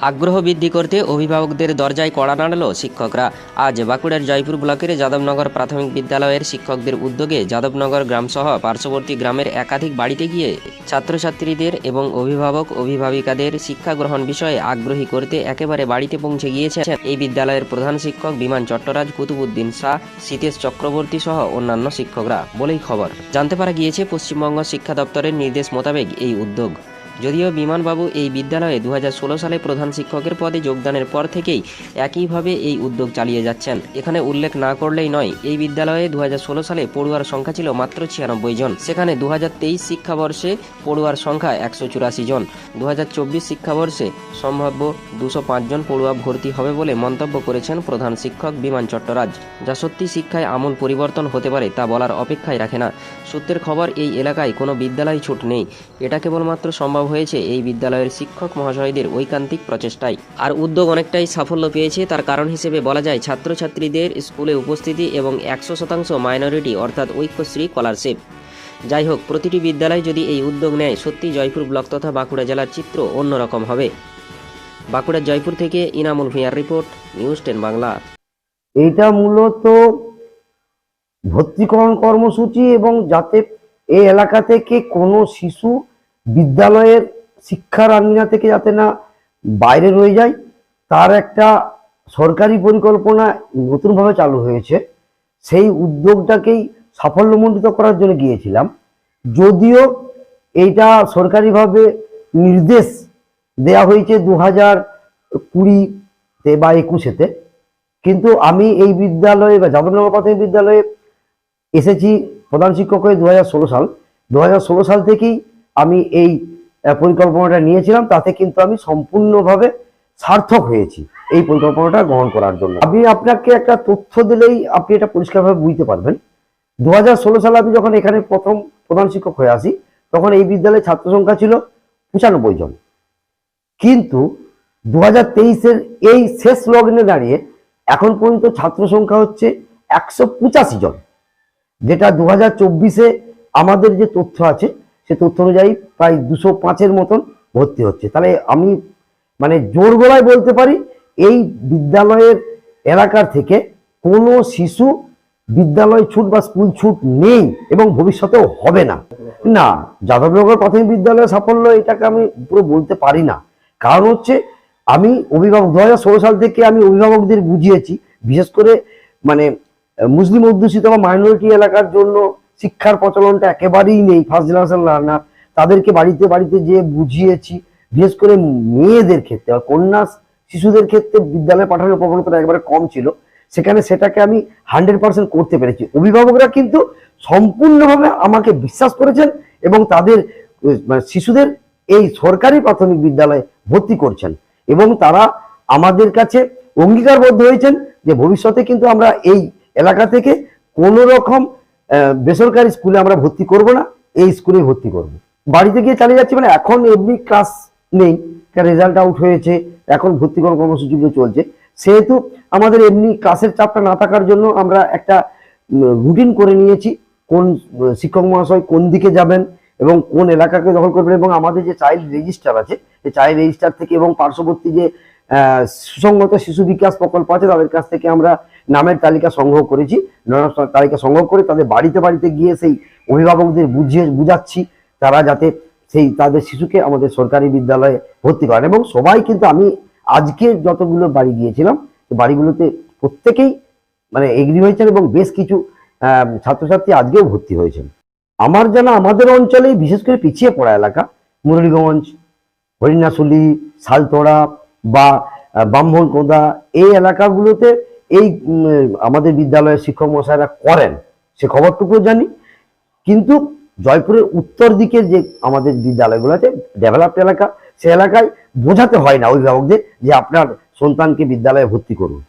আগ্রহ বৃদ্ধি করতে অভিভাবকদের দরজায় কড়া নাড়ল শিক্ষকরা। আজ বাঁকুড়ার জয়পুর ব্লকের যাদবনগর প্রাথমিক বিদ্যালয়ের শিক্ষকদের উদ্যোগে যাদবনগর গ্রামসহ পার্শ্ববর্তী গ্রামের একাধিক বাড়িতে গিয়ে ছাত্রছাত্রীদের এবং অভিভাবক, অভিভাবিকাদের শিক্ষা গ্রহণ বিষয়ে আগ্রহী করতে একেবারে বাড়িতে পৌঁছে গিয়েছেন এই বিদ্যালয়ের প্রধান শিক্ষক বিমান চট্টরাজ কুতুবুদ্দিন শাহ, সীতেশ চক্রবর্তী সহ অন্যান্য শিক্ষকরা। বলেই খবর। জানতে পারা গিয়েছে, পশ্চিমবঙ্গ শিক্ষা দপ্তরের নির্দেশ মোতাবেক এই উদ্যোগ। যদিও বিমানবাবু এই বিদ্যালয়ে দু হাজার ষোলো সালে প্রধান শিক্ষকের পদে যোগদানের পর থেকেই একইভাবে এই উদ্যোগ চালিয়ে যাচ্ছেন। এখানে উল্লেখ না করলেই নয়, এই বিদ্যালয়ে দু হাজার ষোলো সালে পড়ুয়ার সংখ্যা ছিল মাত্র ছিয়ানব্বই জন। সেখানে দু হাজার তেইশ শিক্ষাবর্ষে পড়ুয়ার সংখ্যা একশো চুরাশি জন। দু হাজার চব্বিশ শিক্ষাবর্ষে সম্ভাব্য দুশো জন পড়ুয়া ভর্তি হবে বলে মন্তব্য করেছেন প্রধান শিক্ষক বিমান চট্টরাজ। যা সত্যি শিক্ষায় আমূল পরিবর্তন হতে পারে তা বলার অপেক্ষায় রাখে না। সূত্রের খবর, এই এলাকায় কোনো বিদ্যালয় ছুট নেই। এটা কেবলমাত্র সম্ভব হয়েছে এই বিদ্যালয়ের শিক্ষক মহাশয়দের ঐকান্তিক প্রচেষ্টায়। আর উদ্যোগ অনেকটাই সাফল্য পেয়েছে, তার কারণ হিসেবে বলা যায় ছাত্রছাত্রীদের স্কুলে উপস্থিতি এবং একশো শতাংশ মাইনরিটি অর্থাৎ ঐক্যশ্রী স্কলারশিপ। যাই হোক, প্রতিটি বিদ্যালয় যদি এই উদ্যোগ নেয় সত্যি জয়পুর ব্লক তথা বাঁকুড়া জেলার চিত্র অন্যরকম হবে। বাঁকুড়ার জয়পুর থেকে ইনামুল ভূঁইয়ার রিপোর্ট, নিউজ টেন বাংলা। এটা মূলত ভর্তিকরণ কর্মসূচি এবং যাতে এই এলাকা থেকে কোনো শিশু বিদ্যালয়ের শিক্ষার আঙিনা থেকে যাতে না বাইরে রয়ে যায়, তার একটা সরকারি পরিকল্পনা নতুনভাবে চালু হয়েছে। সেই উদ্যোগটাকেই সাফল্যমণ্ডিত করার জন্য গিয়েছিলাম। যদিও এইটা সরকারিভাবে নির্দেশ দেয়া হয়েছে দু হাজার কুড়িতে বা একুশেতে। কিন্তু আমি এই বিদ্যালয়ে বা যাদবনগর প্রাথমিক বিদ্যালয়ে এসেছি প্রধান শিক্ষক হয়ে দু হাজার ষোলো সাল। দু হাজার ষোলো সাল থেকেই আমি এই পরিকল্পনাটা নিয়েছিলাম, তাতে কিন্তু আমি সম্পূর্ণভাবে সার্থক হয়েছি এই পরিকল্পনাটা গ্রহণ করার জন্য। আমি আপনাকে একটা তথ্য দিলেই আপনি এটা পরিষ্কারভাবে বুঝতে পারবেন। দু হাজার ষোলো সালে আমি যখন এখানে প্রথম প্রধান শিক্ষক হয়ে আসি, তখন এই বিদ্যালয়ে ছাত্র সংখ্যা ছিল পঁচানব্বই জন। কিন্তু দু হাজার তেইশের এই শেষ লগ্নে দাঁড়িয়ে এখন পর্যন্ত ছাত্র সংখ্যা হচ্ছে একশো পঁচাশি জন। যেটা দু হাজার আমাদের যে তথ্য আছে সে তথ্য অনুযায়ী প্রায় দুশো পাঁচের মতন ভর্তি হচ্ছে। তাহলে আমি মানে জোর গলায় বলতে পারি, এই বিদ্যালয়ের এলাকার থেকে কোনো শিশু বিদ্যালয় ছুট বা স্কুল ছুট নেই এবং ভবিষ্যতেও হবে না। না যাদবনগর প্রাথমিক বিদ্যালয়ের সাফল্য এটাকে আমি পুরো বলতে পারি না। কারণ হচ্ছে আমি অভিভাবক দু হাজার ষোলো সাল থেকে আমি অভিভাবকদের বুঝিয়েছি, বিশেষ করে মানে মুসলিম অধ্যুষিত বা মাইনরিটি এলাকার জন্য শিক্ষার প্রচলনটা একেবারেই নেই ফার্স্ট লার্নার তাদেরকে বাড়িতে বাড়িতে যেয়ে বুঝিয়েছি, বিশেষ করে মেয়েদের ক্ষেত্রে কন্যা শিশুদের ক্ষেত্রে বিদ্যালয়ে পাঠানোর প্রবণতাটা একেবারে কম ছিল। সেখানে সেটাকে আমি হান্ড্রেড পার্সেন্ট করতে পেরেছি। অভিভাবকরা কিন্তু সম্পূর্ণভাবে আমাকে বিশ্বাস করেছেন এবং তাদের মানে শিশুদের এই সরকারি প্রাথমিক বিদ্যালয়ে ভর্তি করছেন এবং তারা আমাদের কাছে অঙ্গীকারবদ্ধ হয়েছেন যে ভবিষ্যতে কিন্তু আমরা এই এলাকা থেকে কোনো রকম বেসরকারি স্কুলে আমরা ভর্তি করব না, এই স্কুলে ভর্তি করব। বাড়িতে গিয়ে চালিয়ে যাচ্ছি মানে এখন এমনি ক্লাস নেই রেজাল্ট আউট হয়েছে, এখন ভর্তিকরণ কর্মসূচিগুলো চলছে। সেহেতু আমাদের এমনি ক্লাসের চাপটা না থাকার জন্য আমরা একটা রুটিন করে নিয়েছি, কোন শিক্ষক মহাশয় কোন দিকে যাবেন এবং কোন এলাকাকে দখল করবেন এবং আমাদের যে চাইল্ড রেজিস্টার আছে সেই চাইল্ড রেজিস্টার থেকে এবং পার্শ্ববর্তী যে সুসংগত শিশু বিকাশ প্রকল্প আছে, তাদের কাছ থেকে আমরা নামের তালিকা সংগ্রহ করেছি। তালিকা সংগ্রহ করে তাদের বাড়িতে বাড়িতে গিয়ে সেই অভিভাবকদের বুঝিয়ে বুঝাচ্ছি, তারা যাতে সেই তাদের শিশুকে আমাদের সরকারি বিদ্যালয়ে ভর্তি করেন। এবং সবাই কিন্তু আমি আজকে যতগুলো বাড়ি গিয়েছিলাম বাড়িগুলোতে প্রত্যেকেই মানে এগ্রি হয়েছেন এবং বেশ কিছু ছাত্রছাত্রী আজকেও ভর্তি হয়েছেন। আমার জানা আমাদের অঞ্চলে বিশেষ করে পিছিয়ে পড়া এলাকা, মুরলীগঞ্জ, হরিণাশুলি, শালতোড়া বা ব্রাহ্মণকোদা এই এলাকাগুলোতে এই আমাদের বিদ্যালয়ের শিক্ষক মশাইরা করেন, সে খবরটুকু জানি। কিন্তু জয়পুরের উত্তর দিকে যে আমাদের বিদ্যালয়গুলো আছে ডেভেলপড এলাকা, সে এলাকায় বোঝাতে হয় না অভিভাবকদের যে আপনার সন্তানকে বিদ্যালয়ে ভর্তি করুন।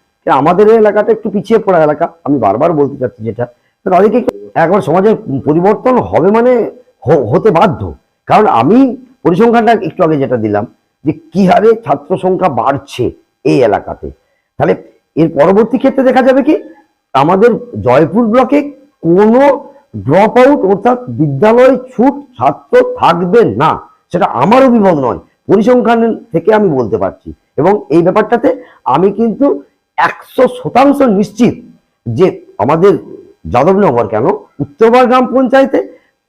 আমাদের এলাকাটা একটু পিছিয়ে পড়া এলাকা, আমি বারবার বলতে চাচ্ছি যেটা। তাদেরকে এখন সমাজের পরিবর্তন হবে মানে হতে বাধ্য। কারণ আমি পরিসংখ্যানটা একটু আগে যেটা দিলাম যে কি হারে ছাত্র সংখ্যা বাড়ছে এই এলাকাতে। তাহলে এর পরবর্তী ক্ষেত্রে দেখা যাবে কি, আমাদের জয়পুর ব্লকে কোনো ড্রপ আউট অর্থাৎ বিদ্যালয় ছুট ছাত্র থাকবে না, সেটা আমার অভিমত নয়, পরিসংখ্যান থেকে আমি বলতে পারছি। এবং এই ব্যাপারটাতে আমি কিন্তু একশো শতাংশ নিশ্চিত যে আমাদের যাদবনগর কেন, উত্তরবার গ্রাম পঞ্চায়েতে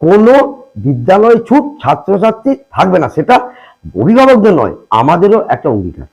কোনো বিদ্যালয় ছুট ছাত্রছাত্রী থাকবে না, সেটা অভিভাবকদের নয় আমাদেরও একটা অঙ্গীকার।